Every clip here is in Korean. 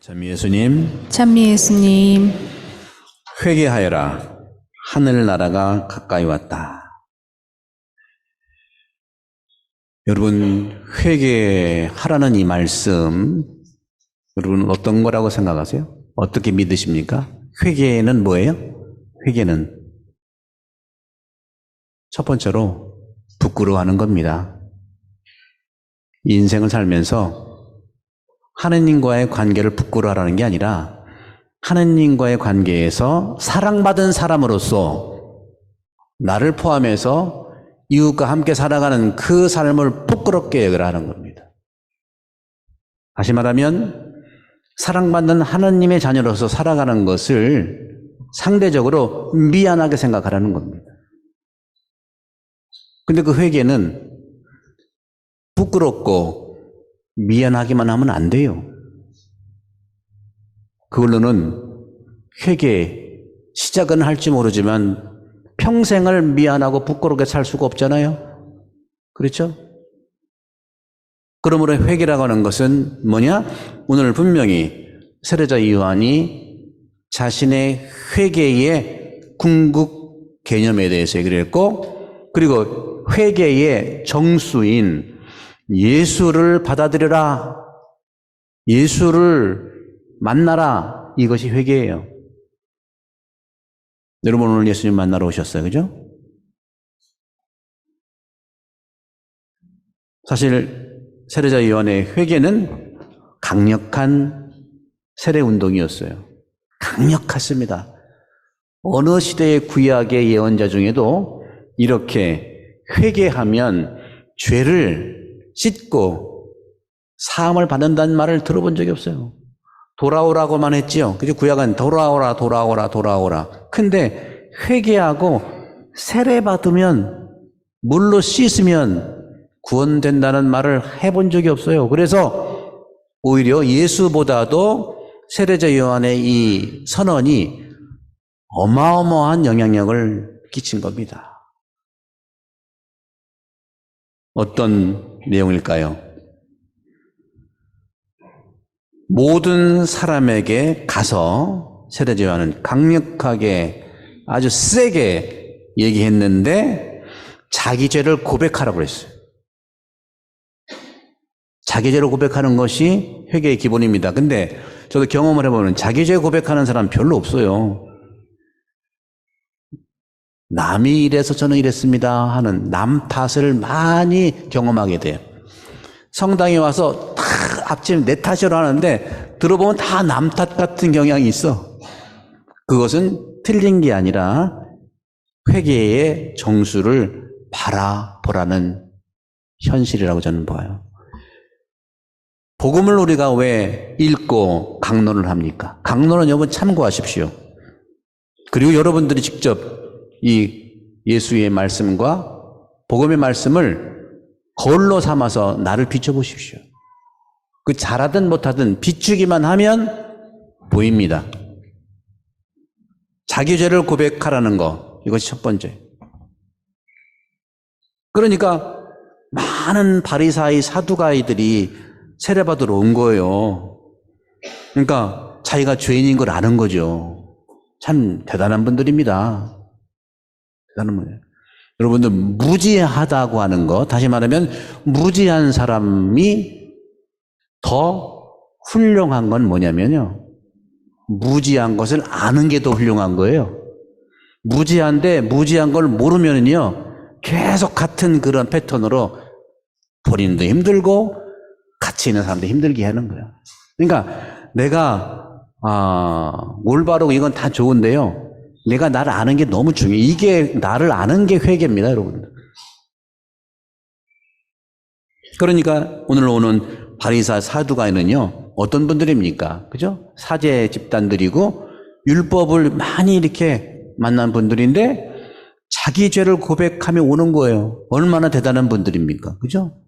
찬미 예수님, 찬미 예수님, 회개하여라. 하늘나라가 가까이 왔다. 여러분, 회개하라는 이 말씀, 여러분 어떤 거라고 생각하세요? 어떻게 믿으십니까? 회개는 뭐예요? 회개는 첫 번째로 부끄러워하는 겁니다. 이 인생을 살면서 하느님과의 관계를 부끄러워하라는 게 아니라 하느님과의 관계에서 사랑받은 사람으로서 나를 포함해서 이웃과 함께 살아가는 그 삶을 부끄럽게 여기라는 겁니다. 다시 말하면 사랑받는 하느님의 자녀로서 살아가는 것을 상대적으로 미안하게 생각하라는 겁니다. 근데 그 회개는 부끄럽고 미안하기만 하면 안 돼요. 그걸로는 회개 시작은 할지 모르지만 평생을 미안하고 부끄럽게 살 수가 없잖아요. 그렇죠? 그러므로 회개라고 하는 것은 뭐냐? 오늘 분명히 세례자 요한이 자신의 회개의 궁극 개념에 대해서 얘기를 했고 그리고 회개의 정수인 예수를 받아들여라. 예수를 만나라. 이것이 회개예요. 여러분 오늘 예수님 만나러 오셨어요. 그죠? 사실 세례자 요한의 회개는 강력한 세례 운동이었어요. 강력했습니다. 어느 시대의 구약의 예언자 중에도 이렇게 회개하면 죄를 씻고 사함을 받는다는 말을 들어본 적이 없어요. 돌아오라고만 했지요. 그죠? 구약은 돌아오라, 돌아오라, 돌아오라. 근데 회개하고 세례 받으면 물로 씻으면 구원된다는 말을 해본 적이 없어요. 그래서 오히려 예수보다도 세례자 요한의 이 선언이 어마어마한 영향력을 끼친 겁니다. 어떤 내용일까요? 모든 사람에게 가서 세례자 요한은 강력하게 아주 세게 얘기했는데 자기 죄를 고백하라고 그랬어요. 자기 죄를 고백하는 것이 회개의 기본입니다. 근데 저도 경험을 해보면 자기 죄 고백하는 사람 별로 없어요. 남이 이래서 저는 이랬습니다 하는 남 탓을 많이 경험하게 돼요. 성당에 와서 다 앞집 내 탓이라고 하는데 들어보면 다 남 탓 같은 경향이 있어. 그것은 틀린 게 아니라 회개의 정수를 바라보라는 현실이라고 저는 봐요. 복음을 우리가 왜 읽고 강론을 합니까? 강론은 여러분 참고하십시오. 그리고 여러분들이 직접 이 예수의 말씀과 복음의 말씀을 거울로 삼아서 나를 비춰보십시오. 그 잘하든 못하든 비추기만 하면 보입니다. 자기 죄를 고백하라는 거, 이것이 첫 번째. 그러니까 많은 바리사이 사두가이들이 세례받으러 온 거예요. 그러니까 자기가 죄인인 걸 아는 거죠. 참 대단한 분들입니다. 대단한 분이에요. 여러분들 무지하다고 하는 거, 다시 말하면 무지한 사람이 더 훌륭한 건 뭐냐면요. 무지한 것을 아는 게 더 훌륭한 거예요. 무지한데 무지한 걸 모르면요. 계속 같은 그런 패턴으로 본인도 힘들고 같이 있는 사람도 힘들게 하는 거야. 그러니까 내가 아, 올바르고 이건 다 좋은데요. 내가 나를 아는 게 너무 중요해. 이게 나를 아는 게 회개입니다, 여러분. 그러니까 오늘 오는 바리사 사두가인은요. 어떤 분들입니까? 그죠? 사제 집단들이고 율법을 많이 이렇게 만난 분들인데 자기 죄를 고백하며 오는 거예요. 얼마나 대단한 분들입니까? 그죠?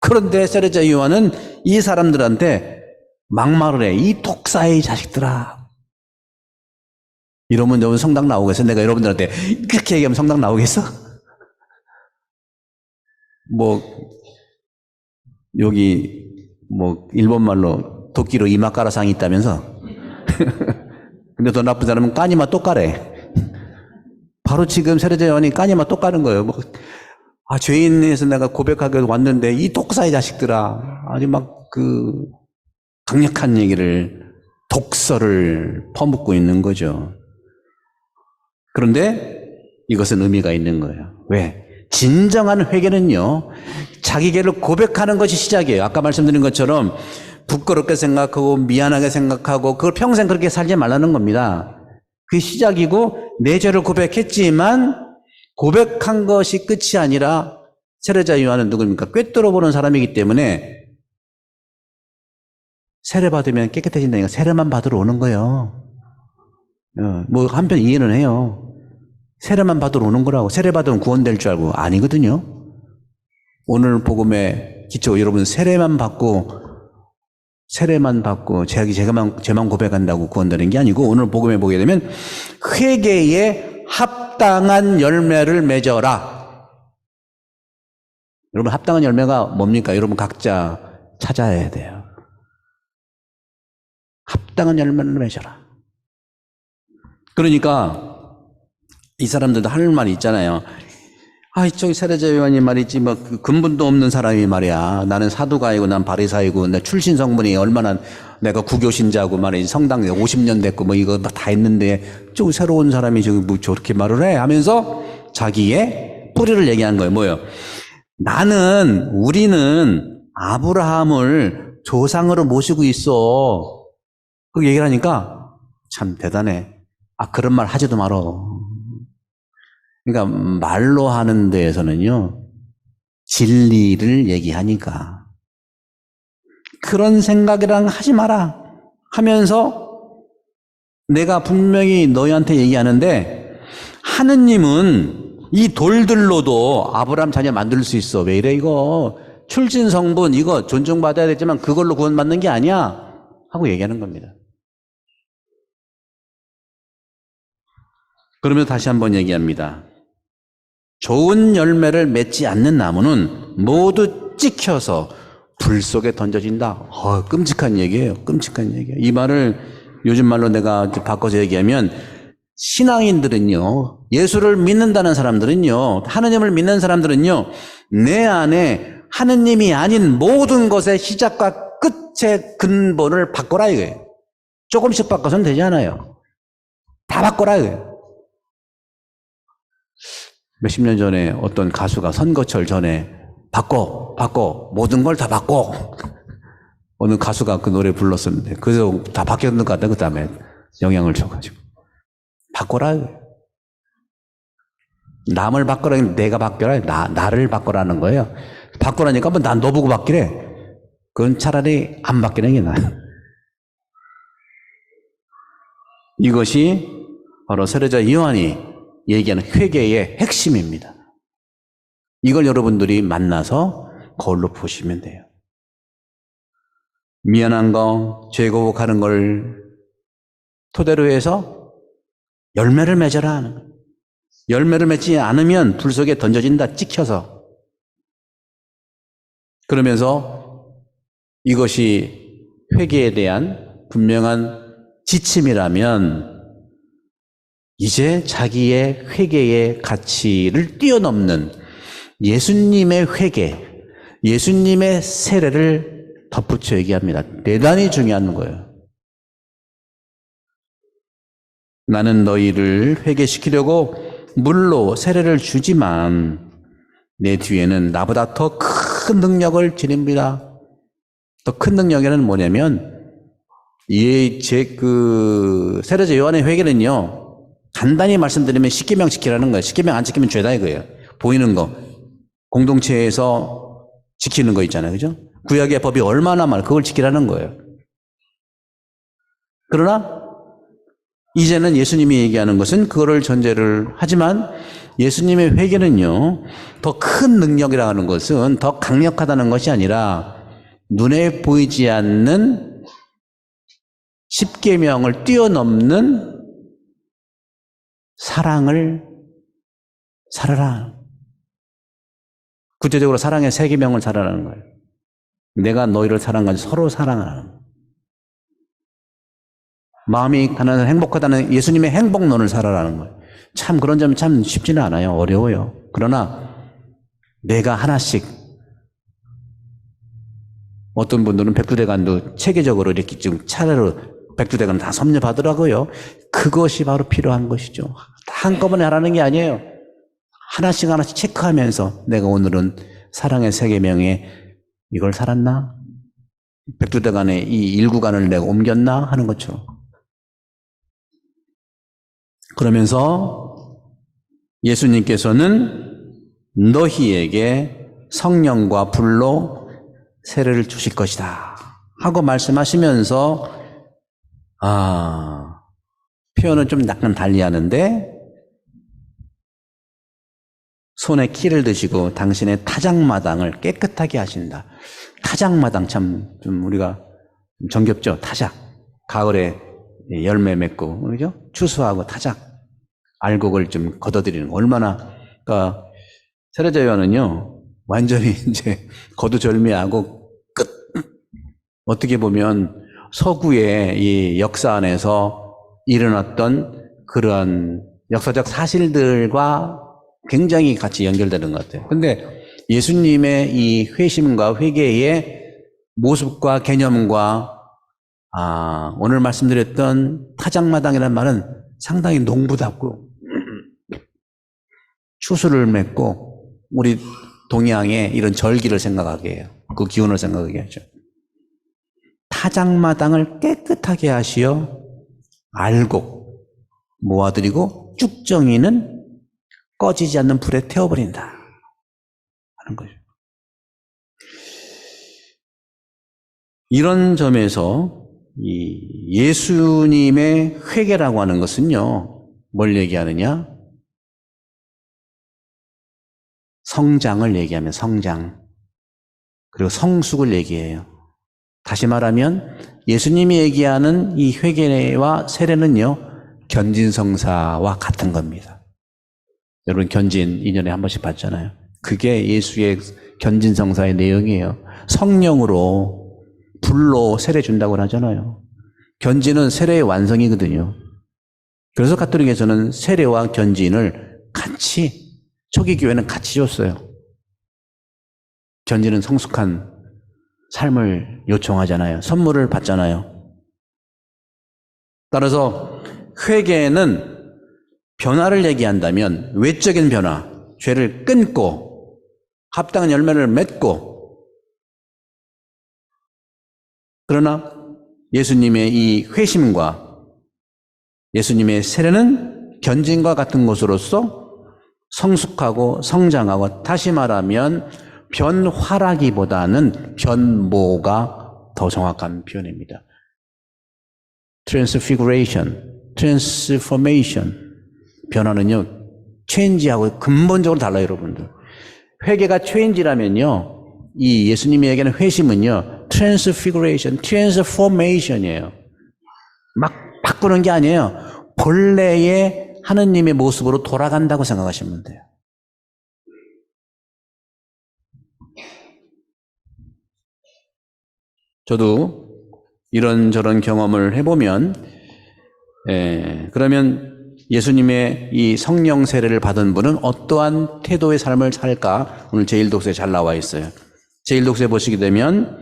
그런데 세례자 요한은 이 사람들한테 막말을 해. 이 독사의 자식들아. 이러면 여러분 성당 나오겠어? 내가 여러분들한테 그렇게 얘기하면 성당 나오겠어? 뭐, 여기, 뭐, 일본말로 도끼로 이마 깔아상이 있다면서. 근데 더 나쁜 사람은 까니마 또 까래. 바로 지금 세례자 요한이 까니마 또 까는 거예요. 뭐, 아, 죄인에서 내가 고백하게 왔는데 이 독사의 자식들아. 아주 막 그 강력한 얘기를 독서를 퍼붓고 있는 거죠. 그런데 이것은 의미가 있는 거예요. 왜? 진정한 회개는요, 자기 죄를 고백하는 것이 시작이에요. 아까 말씀드린 것처럼 부끄럽게 생각하고 미안하게 생각하고 그걸 평생 그렇게 살지 말라는 겁니다. 그 시작이고 내 죄를 고백했지만 고백한 것이 끝이 아니라 세례자 요한은 누구입니까? 꿰뚫어 보는 사람이기 때문에 세례 받으면 깨끗해진다니까 세례만 받으러 오는 거예요. 어, 뭐 한편 이해는 해요. 세례만 받으러 오는 거라고 세례 받으면 구원될 줄 알고 아니거든요. 오늘 복음의 기초 여러분 세례만 받고 세례만 받고 제약이 제가만 제만 고백한다고 구원되는 게 아니고 오늘 복음에 보게 되면 회개에 합당한 열매를 맺어라. 여러분 합당한 열매가 뭡니까? 여러분 각자 찾아야 돼요. 합당한 열매를 맺어라. 그러니까 이 사람들도 할 말이 있잖아요. 아, 저기 세례자 요한이 말이지, 뭐, 그 근본도 없는 사람이 말이야. 나는 사두가이고, 난 바리사이고, 내 출신 성분이 얼마나 내가 구교신자고 말이지, 성당에 50년 됐고, 뭐, 이거 다 했는데, 저 새로운 사람이 저기 뭐 저렇게 말을 해? 하면서 자기의 뿌리를 얘기한 거예요. 뭐예요? 나는, 우리는 아브라함을 조상으로 모시고 있어. 그 얘기를 하니까 참 대단해. 아, 그런 말 하지도 말어. 그러니까 말로 하는 데에서는요, 진리를 얘기하니까. 그런 생각이랑 하지 마라. 하면서 내가 분명히 너희한테 얘기하는데, 하느님은 이 돌들로도 아브라함 자녀 만들 수 있어. 왜 이래, 이거? 출신 성분, 이거 존중받아야 되지만 그걸로 구원받는 게 아니야. 하고 얘기하는 겁니다. 그러면 다시 한번 얘기합니다. 좋은 열매를 맺지 않는 나무는 모두 찍혀서 불 속에 던져진다. 어, 끔찍한 얘기예요. 끔찍한 얘기예요. 이 말을 요즘 말로 내가 바꿔서 얘기하면 신앙인들은요, 예수를 믿는다는 사람들은요, 하느님을 믿는 사람들은요, 내 안에 하느님이 아닌 모든 것의 시작과 끝의 근본을 바꿔라 이거예요. 조금씩 바꿔서는 되지 않아요. 다 바꿔라 이거예요. 몇십 년 전에 어떤 가수가 선거철 전에 바꿔, 바꿔, 모든 걸 다 바꿔. 어느 가수가 그 노래 불렀었는데, 그래서 다 바뀌었는 것 같다, 그 다음에 영향을 줘가지고. 바꿔라. 남을 바꿔라, 내가 바뀌라, 나, 나를 바꿔라는 거예요. 바꿔라니까 뭐 난 너 보고 바뀌래. 그건 차라리 안 바뀌는 게 나아. 이것이 바로 세례자 요한이 얘기하는 회개의 핵심입니다. 이걸 여러분들이 만나서 거울로 보시면 돼요. 미안한 거, 죄 고복하는 걸 토대로 해서 열매를 맺어라 하는 거예요. 열매를 맺지 않으면 불 속에 던져진다, 찍혀서. 그러면서 이것이 회개에 대한 분명한 지침이라면 이제 자기의 회개의 가치를 뛰어넘는 예수님의 회개, 예수님의 세례를 덧붙여 얘기합니다. 대단히 중요한 거예요. 나는 너희를 회개시키려고 물로 세례를 주지만 내 뒤에는 나보다 더 큰 능력을 지닙니다. 더 큰 능력에는 뭐냐면 이제그 세례자 요한의 회개는요 간단히 말씀드리면 십계명 지키라는 거예요. 십계명 안 지키면 죄다 이거예요. 보이는 거 공동체에서 지키는 거 있잖아요, 그죠? 구약의 법이 얼마나 많아 그걸 지키라는 거예요. 그러나 이제는 예수님이 얘기하는 것은 그거를 전제를 하지만 예수님의 회개는요, 더 큰 능력이라 하는 것은 더 강력하다는 것이 아니라 눈에 보이지 않는 십계명을 뛰어넘는 사랑을 살아라. 구체적으로 사랑의 세 계명을 살아라는 거예요. 내가 너희를 사랑하지 서로 사랑하는. 마음이 가난한 행복하다는 예수님의 행복론을 살아라는 거예요. 참 그런 점은 참 쉽지는 않아요. 어려워요. 그러나 내가 하나씩 어떤 분들은 백두대간도 체계적으로 이렇게 지금 차례로 백두대간 다 섭렵하더라고요. 그것이 바로 필요한 것이죠. 한꺼번에 하라는 게 아니에요. 하나씩 하나씩 체크하면서 내가 오늘은 사랑의 세계명에 이걸 살았나? 백두대간의 이 일구간을 내가 옮겼나? 하는 것처럼. 그러면서 예수님께서는 너희에게 성령과 불로 세례를 주실 것이다. 하고 말씀하시면서, 아, 표현은 좀 약간 달리 하는데, 손에 키를 드시고 당신의 타작마당을 깨끗하게 하신다. 타작마당 참 좀 우리가 좀 정겹죠? 타작. 가을에 열매 맺고, 그죠? 추수하고 타작. 알곡을 좀 걷어들이는 거. 얼마나, 그러니까 세례자 요한은요, 완전히 이제 거두절미하고 끝. 어떻게 보면 서구의 이 역사 안에서 일어났던 그러한 역사적 사실들과 굉장히 같이 연결되는 것 같아요. 근데 예수님의 이 회심과 회개의 모습과 개념과 아, 오늘 말씀드렸던 타작마당이라는 말은 상당히 농부답고 추수를 맺고 우리 동양의 이런 절기를 생각하게 해요. 그 기운을 생각하게 하죠. 타작마당을 깨끗하게 하시어 알곡 모아드리고 쭉정이는 꺼지지 않는 불에 태워버린다. 하는 거죠. 이런 점에서 이 예수님의 회개라고 하는 것은요, 뭘 얘기하느냐? 성장을 얘기하면 성장. 그리고 성숙을 얘기해요. 다시 말하면 예수님이 얘기하는 이 회개와 세례는요, 견진성사와 같은 겁니다. 여러분 견진 2년에 한 번씩 봤잖아요. 그게 예수의 견진성사의 내용이에요. 성령으로 불로 세례 준다고 하잖아요. 견진은 세례의 완성이거든요. 그래서 가톨릭에서는 세례와 견진을 같이 초기 교회는 같이 줬어요. 견진은 성숙한 삶을 요청하잖아요. 선물을 받잖아요. 따라서 회개는 변화를 얘기한다면 외적인 변화, 죄를 끊고 합당한 열매를 맺고 그러나 예수님의 이 회심과 예수님의 세례는 견진과 같은 것으로서 성숙하고 성장하고 다시 말하면 변화라기보다는 변모가 더 정확한 표현입니다. transfiguration, transformation 변화는요, 체인지하고 근본적으로 달라요, 여러분들. 회개가 체인지라면요, 이 예수님이 얘기하는 회심은요, transfiguration, transformation이에요. 막 바꾸는 게 아니에요. 본래의 하느님의 모습으로 돌아간다고 생각하시면 돼요. 저도 이런저런 경험을 해보면, 에, 그러면 예수님의 이 성령 세례를 받은 분은 어떠한 태도의 삶을 살까? 오늘 제1독서에 잘 나와 있어요. 제1독서에 보시게 되면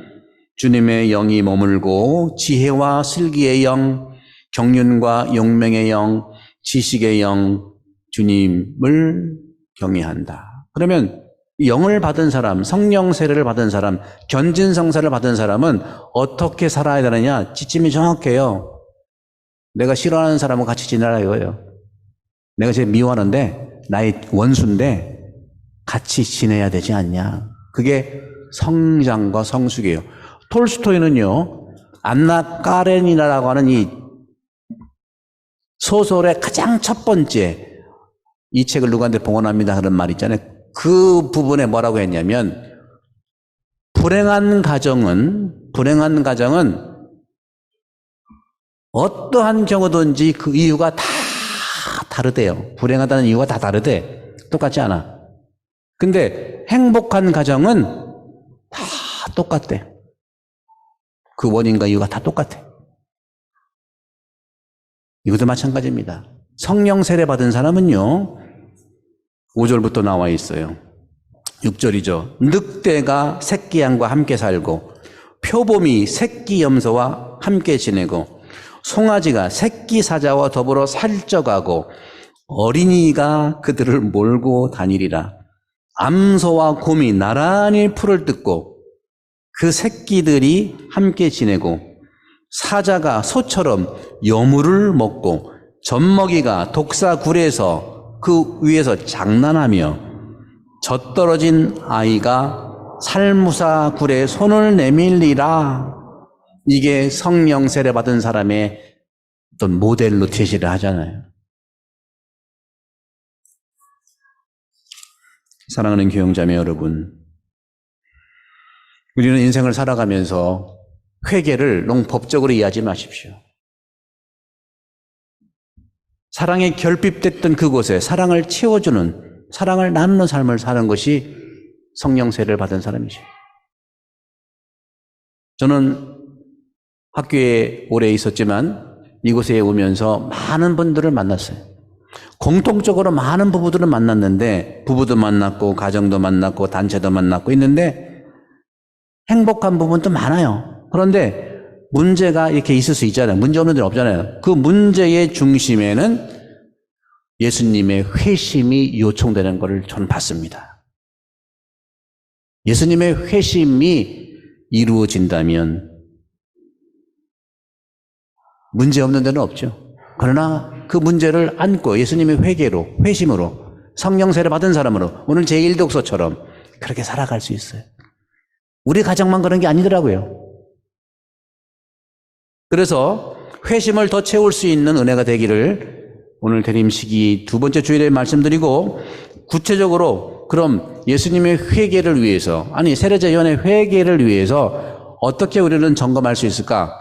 주님의 영이 머물고 지혜와 슬기의 영, 경륜과 용맹의 영, 지식의 영, 주님을 경외한다. 그러면 영을 받은 사람, 성령 세례를 받은 사람, 견진 성사를 받은 사람은 어떻게 살아야 되느냐? 지침이 정확해요. 내가 싫어하는 사람과 같이 지내라 이거예요. 내가 제일 미워하는데 나의 원수인데 같이 지내야 되지 않냐. 그게 성장과 성숙이에요. 톨스토이는요, 안나 까렌이라고 하는 이 소설의 가장 첫 번째 이 책을 누구한테 봉헌합니다 하는 말 있잖아요. 그 부분에 뭐라고 했냐면 불행한 가정은 불행한 가정은 어떠한 경우든지 그 이유가 다 다르대요. 불행하다는 이유가 다 다르대. 똑같지 않아. 근데 행복한 가정은 다 똑같대. 그 원인과 이유가 다 똑같아. 이것도 마찬가지입니다. 성령 세례 받은 사람은요, 5절부터 나와 있어요. 6절이죠. 늑대가 새끼 양과 함께 살고, 표범이 새끼 염소와 함께 지내고, 송아지가 새끼 사자와 더불어 살쪄가고, 어린이가 그들을 몰고 다니리라. 암소와 곰이 나란히 풀을 뜯고, 그 새끼들이 함께 지내고, 사자가 소처럼 여물을 먹고, 젖먹이가 독사굴에서 그 위에서 장난하며, 젖떨어진 아이가 살무사 굴에 손을 내밀리라. 이게 성령 세례 받은 사람의 어떤 모델로 제시를 하잖아요. 사랑하는 교영자매 여러분, 우리는 인생을 살아가면서 회개를 너무 법적으로 이해하지 마십시오. 사랑에 결핍됐던 그곳에 사랑을 채워주는, 사랑을 나누는 삶을 사는 것이 성령 세례를 받은 사람이죠. 저는 학교에 오래 있었지만 이곳에 오면서 많은 분들을 만났어요. 공통적으로 많은 부부들을 만났는데 부부도 만났고 가정도 만났고 단체도 만났고 있는데 행복한 부분도 많아요. 그런데 문제가 이렇게 있을 수 있잖아요. 문제 없는 데는 없잖아요. 그 문제의 중심에는 예수님의 회심이 요청되는 것을 저는 봤습니다. 예수님의 회심이 이루어진다면 문제 없는 데는 없죠. 그러나 그 문제를 안고 예수님의 회개로, 회심으로, 성령세를 받은 사람으로 오늘 제1독서처럼 그렇게 살아갈 수 있어요. 우리 가정만 그런 게 아니더라고요. 그래서 회심을 더 채울 수 있는 은혜가 되기를 오늘 대림식이 두 번째 주일에 말씀드리고 구체적으로 그럼 예수님의 회개를 위해서 아니 세례자위원회 회개를 위해서 어떻게 우리는 점검할 수 있을까?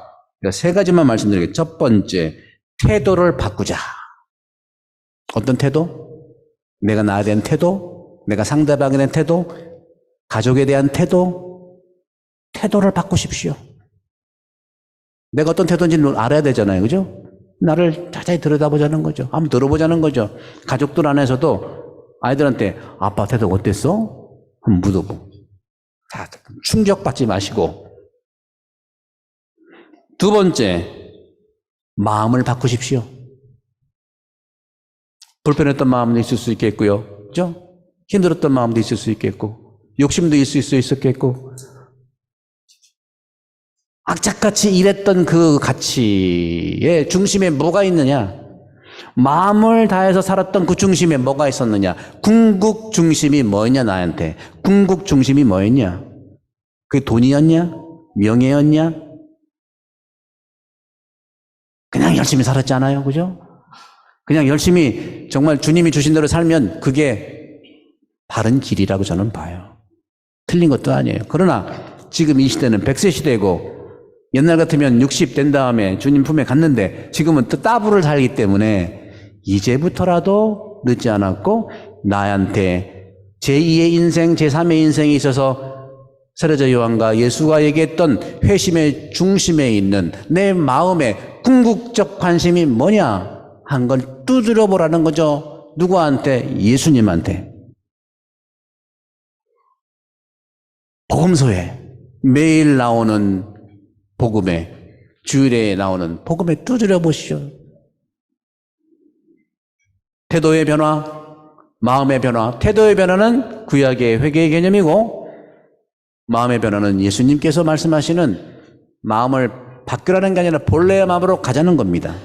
세 가지만 말씀드리겠습니다. 첫 번째, 태도를 바꾸자. 어떤 태도? 내가 나에 대한 태도? 내가 상대방에 대한 태도? 가족에 대한 태도? 태도를 바꾸십시오. 내가 어떤 태도인지 알아야 되잖아요. 그죠? 나를 자세히 들여다보자는 거죠. 한번 들어보자는 거죠. 가족들 안에서도 아이들한테 아빠 태도 어땠어? 한번 묻어보. 다 충격받지 마시고. 두 번째, 마음을 바꾸십시오. 불편했던 마음도 있을 수 있겠고요. 그죠? 힘들었던 마음도 있을 수 있겠고, 욕심도 있을 수 있었겠고, 악착같이 일했던 그 가치의 중심에 뭐가 있느냐? 마음을 다해서 살았던 그 중심에 뭐가 있었느냐? 궁극 중심이 뭐였냐, 나한테? 궁극 중심이 뭐였냐? 그게 돈이었냐? 명예였냐? 그냥 열심히 살았잖아요. 그죠? 그냥 열심히 정말 주님이 주신 대로 살면 그게 바른 길이라고 저는 봐요. 틀린 것도 아니에요. 그러나 지금 이 시대는 100세 시대고 옛날 같으면 60 된 다음에 주님 품에 갔는데 지금은 또 따블을 살기 때문에 이제부터라도 늦지 않았고 나한테 제2의 인생, 제3의 인생에 있어서 세례자 요한과 예수가 얘기했던 회심의 중심에 있는 내 마음의 궁극적 관심이 뭐냐 한 걸 두드려 보라는 거죠. 누구한테? 예수님한테. 복음서에 매일 나오는 복음에 주일에 나오는 복음에 두드려 보시죠. 태도의 변화, 마음의 변화. 태도의 변화는 구약의 회개의 개념이고 마음의 변화는 예수님께서 말씀하시는 마음을 바꾸라는 게 아니라 본래의 마음으로 가자는 겁니다.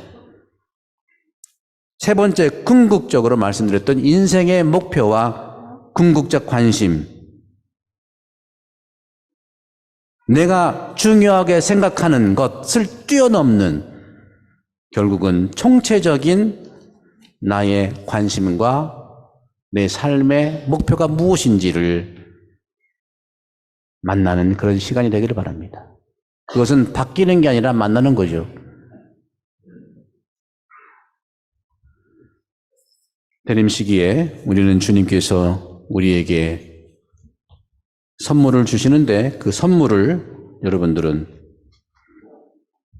세 번째, 궁극적으로 말씀드렸던 인생의 목표와 궁극적 관심. 내가 중요하게 생각하는 것을 뛰어넘는 결국은 총체적인 나의 관심과 내 삶의 목표가 무엇인지를 만나는 그런 시간이 되기를 바랍니다. 그것은 바뀌는 게 아니라 만나는 거죠. 대림 시기에 우리는 주님께서 우리에게 선물을 주시는데 그 선물을 여러분들은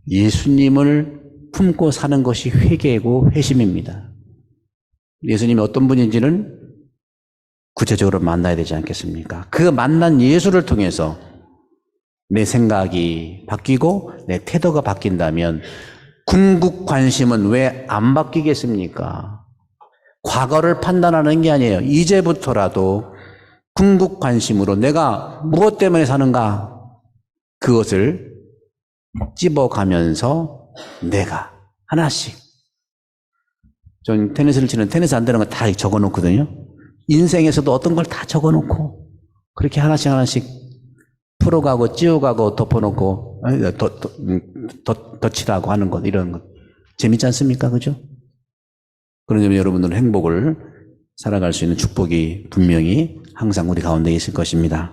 예수님을 품고 사는 것이 회개고 회심입니다. 예수님이 어떤 분인지는 구체적으로 만나야 되지 않겠습니까? 그 만난 예수를 통해서 내 생각이 바뀌고 내 태도가 바뀐다면 궁극 관심은 왜 안 바뀌겠습니까? 과거를 판단하는 게 아니에요. 이제부터라도 궁극 관심으로 내가 무엇 때문에 사는가? 그것을 찝어가면서 내가 하나씩. 전 테니스를 치는 테니스 안 되는 거 다 적어 놓거든요. 인생에서도 어떤 걸 다 적어 놓고 그렇게 하나씩 하나씩 풀어가고 찌워가고 덮어놓고 더, 더, 음, 하는 것 이런 것 재밌지 않습니까? 그죠? 그런 점에 여러분들은 행복을 살아갈 수 있는 축복이 분명히 항상 우리 가운데 있을 것입니다.